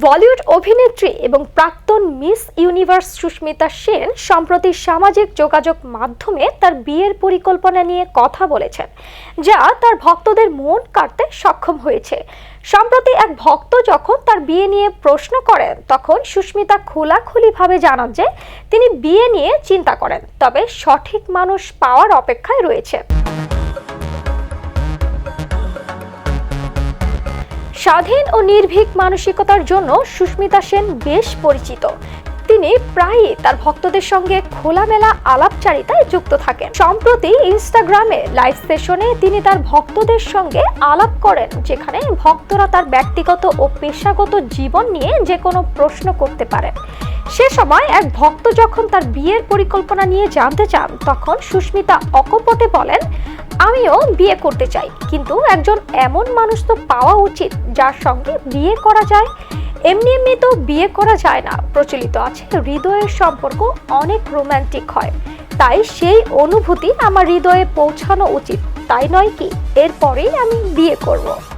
বলিউড অভিনেত্রী এবং প্রাক্তন মিস ইউনিভার্স সুস্মিতা সেন সম্প্রতি সামাজিক যোগাযোগ মাধ্যমে তার বিয়ের পরিকল্পনা নিয়ে কথা বলেছেন, যা তার ভক্তদের মন কাটতে সক্ষম হয়েছে। সম্প্রতি এক ভক্ত যখন তার বিয়ে নিয়ে প্রশ্ন করেন, তখন সুস্মিতা খোলাখুলিভাবে জানান যে তিনি বিয়ে নিয়ে চিন্তা করেন, তবে সঠিক মানুষ পাওয়ার অপেক্ষায় রয়েছেন স্বাধীন ও নির্ভীক মানসিকতার জন্য সুস্মিতা সেন বেশ পরিচিত। তিনি প্রায়ই তার ভক্তদের সঙ্গে খোলামেলা আলাপচারিতায় যুক্ত থাকেন। সম্প্রতি ইনস্টাগ্রামে লাইভ সেশনে তিনি তার ভক্তদের সঙ্গে আলাপ করেন, যেখানে ভক্তরা তার ব্যক্তিগত ও পেশাগত জীবন নিয়ে যে কোনো প্রশ্ন করতে পারেন। সে সময় এক ভক্ত যখন তার বিয়ের পরিকল্পনা নিয়ে জানতে চান, তখন সুস্মিতা অকপটে বলেন, আমিও বিয়ে করতে চাই, কিন্তু একজন এমন মানুষ তো পাওয়া উচিত যার সঙ্গে বিয়ে করা যায়। এমনি এমনি তো বিয়ে করা যায় না। প্রচলিত আছে হৃদয়ের সম্পর্ক অনেক রোম্যান্টিক হয়। তাই সেই অনুভূতি আমার হৃদয়ে পৌঁছানো উচিত। তাই নয় কি? এরপরেই আমি বিয়ে করব।